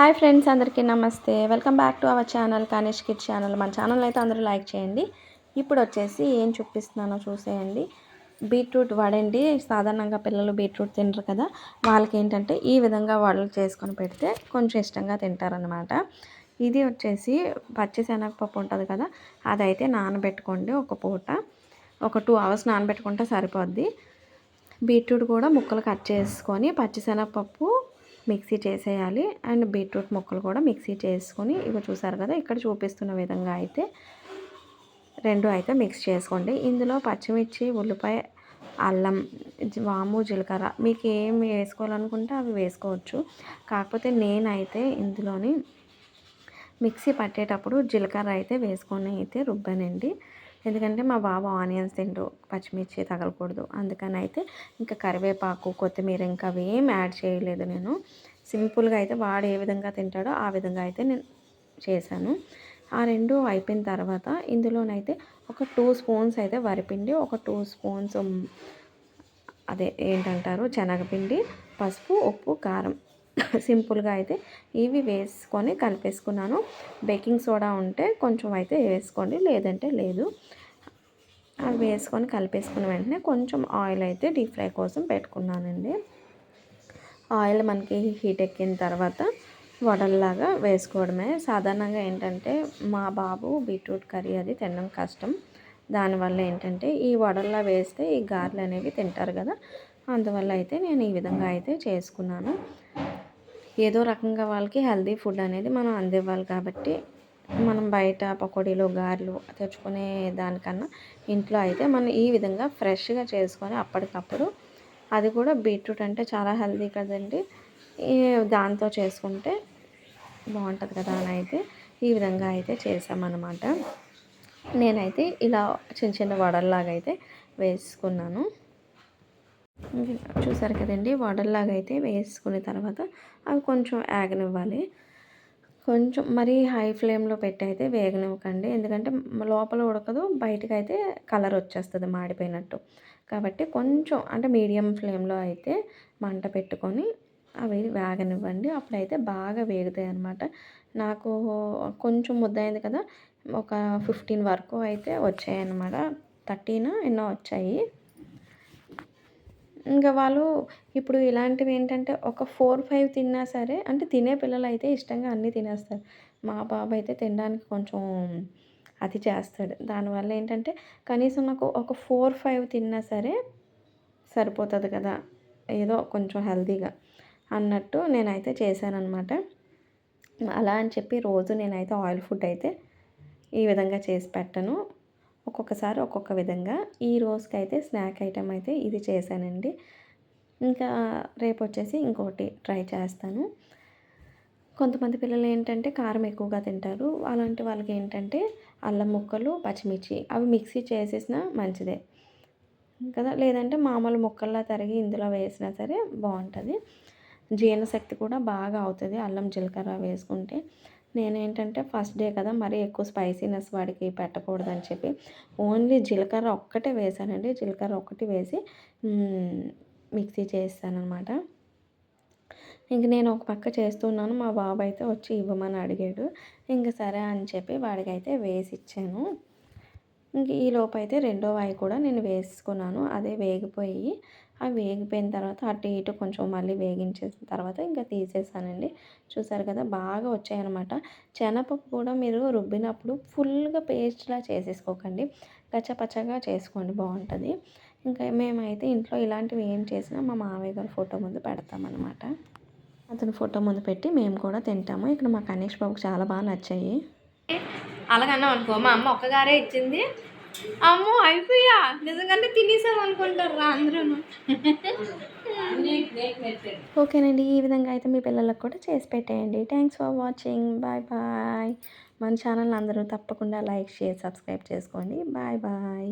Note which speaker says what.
Speaker 1: Hi friends అందరికీ నమస్తే. Welcome back to our channel కానేష్ kid channel. మన ఛానల్ అయితే అందరూ లైక్ చేయండి. ఇప్పుడు వచ్చేసి ఏం చూపిస్తున్నానో చూసేయండి. బీట్రూట్ వడండి. సాధారణంగా పిల్లలు బీట్రూట్ తినరు కదా. వాళ్ళకి ఏంటంటే ఈ విధంగా వడలు చేసుకొని పెడితే కొంచెం ఇష్టంగా తింటారనమాట ఇది వచ్చేసి పచ్చి శనగపప్పు ఉంటుంది కదా అదైతే నానబెట్టుకోండి ఒక పూట. ఒక టూ అవర్స్ నానబెట్టుకుంటే సరిపోద్ది. బీట్రూట్ కూడా ముక్కలు కట్ చేసుకొని పచ్చిశనగపప్పు మిక్సీ చేసేయాలి. అండ్ బీట్రూట్ ముక్కలు కూడా మిక్సీ చేసుకొని ఇవి చూసారు కదా ఇక్కడ చూపిస్తున్న విధంగా అయితే రెండు అయితే మిక్స్ చేసుకోండి. ఇందులో పచ్చిమిర్చి ఉల్లిపాయ అల్లం వాము జీలకర్ర మీకు ఏమి వేసుకోవాలనుకుంటే అవి వేసుకోవచ్చు. కాకపోతే నేనైతే ఇందులోని మిక్సీ పట్టేటప్పుడు జీలకర్ర అయితే వేసుకొని అయితే రుబ్బానండి. ఎందుకంటే మా బాబు ఆనియన్స్ తింటూ పచ్చిమిర్చి తగలకూడదు. అందుకని అయితే ఇంకా కరివేపాకు కొత్తిమీర ఇంకా అవి ఏం యాడ్ చేయలేదు నేను. సింపుల్గా అయితే వాడు ఏ విధంగా తింటాడో ఆ విధంగా అయితే నేను చేశాను. ఆ రెండు అయిపోయిన తర్వాత ఇందులోనైతే ఒక టూ స్పూన్స్ అయితే వరిపిండి ఒక టూ స్పూన్స్ అదే ఏంటంటారు? శనగపిండి పసుపు ఉప్పు కారం సింపుల్గా అయితే ఇవి వేసుకొని కలిపేసుకున్నాను. బేకింగ్ సోడా ఉంటే కొంచెం అయితే వేసుకోండి లేదంటే లేదు. అవి వేసుకొని కలిపేసుకున్న వెంటనే కొంచెం ఆయిల్ అయితే డీప్ ఫ్రై కోసం పెట్టుకున్నానండి. ఆయిల్ మనకి హీట్ ఎక్కిన తర్వాత వడల్లాగా వేసుకోవడమే. సాధారణంగా ఏంటంటే మా బాబు బీట్రూట్ కర్రీ అది తినడం కష్టం. దానివల్ల ఏంటంటే ఈ వడల్లా వేస్తే ఈ గారెలు అనేవి తింటారు కదా అందువల్ల అయితే నేను ఈ విధంగా అయితే చేసుకున్నాను. ఏదో రకంగా వాళ్ళకి హెల్దీ ఫుడ్ అనేది మనం అందివ్వాలి కాబట్టి మనం బయట పకోడీలు గారెలు తెచ్చుకునే దానికన్నా ఇంట్లో అయితే మనం ఈ విధంగా ఫ్రెష్గా చేసుకొని అప్పటికప్పుడు అది కూడా బీట్రూట్ అంటే చాలా హెల్దీ కదండి. దాంతో చేసుకుంటే బాగుంటుంది కదా అని అయితే ఈ విధంగా అయితే చేసామన్నమాట. నేనైతే ఇలా చిన్న చిన్న వడల్లాగా అయితే వేసుకున్నాను. చూసారు కదండి వడల్లాగా అయితే వేసుకున్న తర్వాత అవి కొంచెం ఆగనివ్వాలి కొంచెం మరీ హై ఫ్లేమ్లో పెట్టి అయితే వేగనివ్వకండి. ఎందుకంటే లోపల ఉడకదు బయటకు అయితే కలర్ వచ్చేస్తుంది మాడిపోయినట్టు. కాబట్టి కొంచెం అంటే మీడియం ఫ్లేమ్లో అయితే మంట పెట్టుకొని అవి వేగనివ్వండి. అప్పుడైతే బాగా వేగుతాయి అనమాట నాకు కొంచెం ముద్ద అయింది కదా ఒక ఫిఫ్టీన్ వరకు అయితే వచ్చాయి అనమాట థర్టీన్ ఎన్నో వచ్చాయి. ఇంకా వాళ్ళు ఇప్పుడు ఇలాంటివి ఏంటంటే ఒక ఫోర్ ఫైవ్ తిన్నా సరే అంటే తినే పిల్లలు అయితే ఇష్టంగా అన్నీ తినేస్తారు. మా బాబు అయితే తినడానికి కొంచెం అది చేస్తాడు. దానివల్ల ఏంటంటే కనీసం నాకు ఒక ఫోర్ ఫైవ్ తిన్నా సరే సరిపోతుంది కదా ఏదో కొంచెం హెల్తీగా అన్నట్టు నేనైతే చేశానఅనమాట అలా అని చెప్పి రోజు నేనైతే ఆయిల్ ఫుడ్ అయితే ఈ విధంగా చేసి పెట్టను. ఒక్కొక్కసారి ఒక్కొక్క విధంగా. ఈ రోజుకి అయితే స్నాక్ ఐటెం అయితే ఇది చేశానండి. ఇంకా రేపు వచ్చేసి ఇంకోటి ట్రై చేస్తాను. కొంతమంది పిల్లలు ఏంటంటే కారం ఎక్కువగా తింటారు. అలాంటి వాళ్ళకి ఏంటంటే అల్లం ముక్కలు పచ్చిమిర్చి అవి మిక్సీ చేసేసిన మంచిదే. కదా లేదంటే మామూలు ముక్కల్లా తరిగి ఇందులో వేసినా సరే బాగుంటుంది. జీర్ణశక్తి కూడా బాగా అవుతుంది అల్లం జీలకర్ర వేసుకుంటే. నేనేంటంటే ఫస్ట్ డే కదా మరీ ఎక్కువ స్పైసీనెస్ వాడికి పెట్టకూడదని చెప్పి ఓన్లీ జీలకర్ర ఒక్కటే వేసానండి. జీలకర్ర ఒక్కటి వేసి మిక్సీ చేస్తానమాట ఇంక నేను ఒక పక్క చేస్తున్నాను మా బాబు అయితే వచ్చి ఇవ్వమని అడిగాడు. ఇంక సరే అని చెప్పి వాడికైతే వేసి ఇచ్చాను ఇంక ఈ లోపు అయితే రెండో వాయి కూడా నేను వేసుకున్నాను అదే వేగిపోయి అవి వేగిపోయిన తర్వాత అటు ఇటు కొంచెం మళ్ళీ వేగించేసిన తర్వాత ఇంకా తీసేసానండి. చూసారు కదా బాగా వచ్చాయన్నమాట. శనగపప్పు కూడా మీరు రుబ్బినప్పుడు ఫుల్గా పేస్ట్లా చేసేసుకోకండి. గచ్చపచ్చగా చేసుకోండి బాగుంటుంది. ఇంకా మేమైతే ఇంట్లో ఇలాంటివి ఏం చేసినా మా మావయ్య గారు ఫోటో ముందు పెడతామన్నమాట. అతను ఫోటో ముందు పెట్టి మేము కూడా తింటాము. ఇక్కడ మా కనీష్ బాబుకి చాలా బాగా నచ్చాయి.
Speaker 2: అలాగన్నా అనుకో మా అమ్మ ఒక్కగారే ఇచ్చింది. అమ్మో అయిపోయా? నిజంగానే తినేసాం అనుకుంటారు రా అందరూ
Speaker 1: ఓకేనండి ఈ విధంగా అయితే మీ పిల్లలకు కూడా చేసి పెట్టేయండి. Thanks for watching bye bye మన ఛానల్ అందరూ తప్పకుండా లైక్ షేర్ సబ్స్క్రైబ్ చేసుకోండి. Bye bye